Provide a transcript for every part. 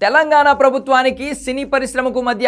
తెలంగాణ ప్రభుత్వానికి సినీ పరిశ్రమకు మధ్య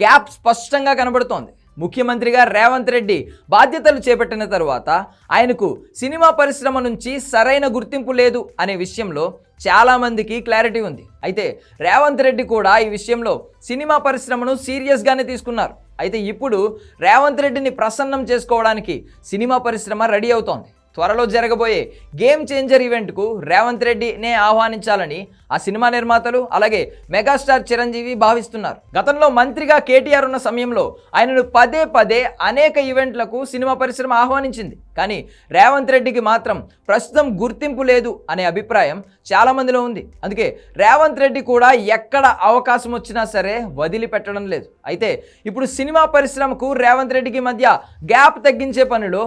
గ్యాప్ స్పష్టంగా కనబడుతోంది. ముఖ్యమంత్రిగా రేవంత్ రెడ్డి బాధ్యతలు చేపట్టిన తరువాత ఆయనకు సినిమా పరిశ్రమ నుంచి సరైన గుర్తింపు లేదు అనే విషయంలో చాలామందికి క్లారిటీ ఉంది. అయితే రేవంత్ రెడ్డి కూడా ఈ విషయంలో సినిమా పరిశ్రమను సీరియస్గానే తీసుకున్నారు. అయితే ఇప్పుడు రేవంత్ రెడ్డిని ప్రసన్నం చేసుకోవడానికి సినిమా పరిశ్రమ రెడీ అవుతోంది. త్వరలో జరగబోయే గేమ్ చేంజర్ ఈవెంట్కు రేవంత్ రెడ్డినే ఆహ్వానించాలని ఆ సినిమా నిర్మాతలు అలాగే మెగాస్టార్ చిరంజీవి భావిస్తున్నారు. గతంలో మంత్రిగా కేటీఆర్ ఉన్న సమయంలో ఆయనను పదే పదే అనేక ఈవెంట్లకు సినిమా పరిశ్రమ ఆహ్వానించింది. కానీ రేవంత్ రెడ్డికి మాత్రం ప్రస్తుతం గుర్తింపు లేదు అనే అభిప్రాయం చాలామందిలో ఉంది. అందుకే రేవంత్ రెడ్డి కూడా ఎక్కడ అవకాశం వచ్చినా సరే వదిలిపెట్టడం లేదు. అయితే ఇప్పుడు సినిమా పరిశ్రమకు రేవంత్ రెడ్డికి మధ్య గ్యాప్ తగ్గించే పనిలో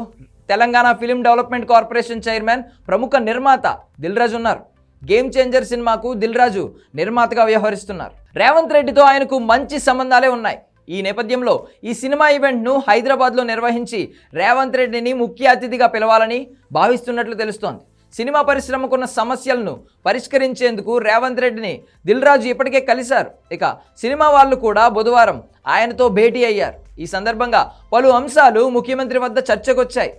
Telangana film development corporation chairman ప్రముఖ నిర్మాత దిల్ రాజు ఉన్నారు. గేమ్ చేంజర్ సినిమాకు దిల్ రాజు నిర్మాతగా వ్యవహరిస్తున్నారు. రేవంత్ రెడ్డితో ఆయనకు మంచి సంబంధాలే ఉన్నాయి. ఈ నేపథ్యంలో ఈ సినిమా ఈవెంట్ను హైదరాబాద్లో నిర్వహించి రేవంత్ రెడ్డిని ముఖ్య అతిథిగా పిలవాలని భావిస్తున్నట్లు తెలుస్తోంది. సినిమా పరిశ్రమకున్న సమస్యలను పరిష్కరించేందుకు రేవంత్ రెడ్డిని దిల్ రాజు ఇప్పటికే కలిశారు. ఇక సినిమా వాళ్ళు కూడా బుధవారం ఆయనతో భేటీ అయ్యారు. ఈ సందర్భంగా పలు అంశాలు ముఖ్యమంత్రి వద్ద చర్చకొచ్చాయి.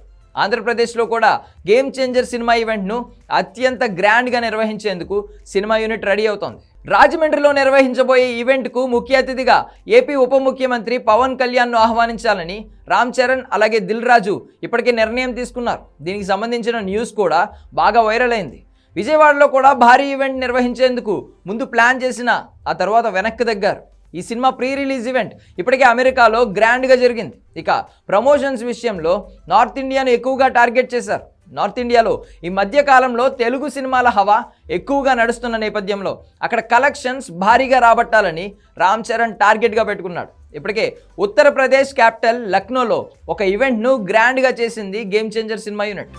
ఆంధ్రప్రదేశ్లో కూడా గేమ్ చేంజర్ సినిమా ఈవెంట్ను అత్యంత గ్రాండ్గా నిర్వహించేందుకు సినిమా యూనిట్ రెడీ అవుతోంది. రాజమండ్రిలో నిర్వహించబోయే ఈవెంట్కు ముఖ్య అతిథిగా ఏపీ ఉప ముఖ్యమంత్రి పవన్ కళ్యాణ్ను ఆహ్వానించాలని రామ్ చరణ్ అలాగే దిల్ రాజు ఇప్పటికే నిర్ణయం తీసుకున్నారు. దీనికి సంబంధించిన న్యూస్ కూడా బాగా వైరల్ అయింది. విజయవాడలో కూడా భారీ ఈవెంట్ నిర్వహించేందుకు ముందు ప్లాన్ చేసిన ఆ తర్వాత వెనక్కి దగ్గారు ఈ సినిమా ప్రీ రిలీజ్ ఈవెంట్ ఇప్పటికే అమెరికాలో గ్రాండ్గా జరిగింది. ఇక ప్రమోషన్స్ విషయంలో నార్త్ ఇండియాను ఎక్కువగా టార్గెట్ చేశారు. నార్త్ ఇండియాలో ఈ మధ్య కాలంలో తెలుగు సినిమాల హవా ఎక్కువగా నడుస్తున్న నేపథ్యంలో అక్కడ కలెక్షన్స్ భారీగా రాబట్టాలని రామ్ చరణ్ టార్గెట్గా పెట్టుకున్నాడు. ఇప్పటికే ఉత్తరప్రదేశ్ క్యాపిటల్ లక్నోలో ఒక ఈవెంట్ను గ్రాండ్గా చేసింది గేమ్ చేంజర్ సినిమా యూనిట్.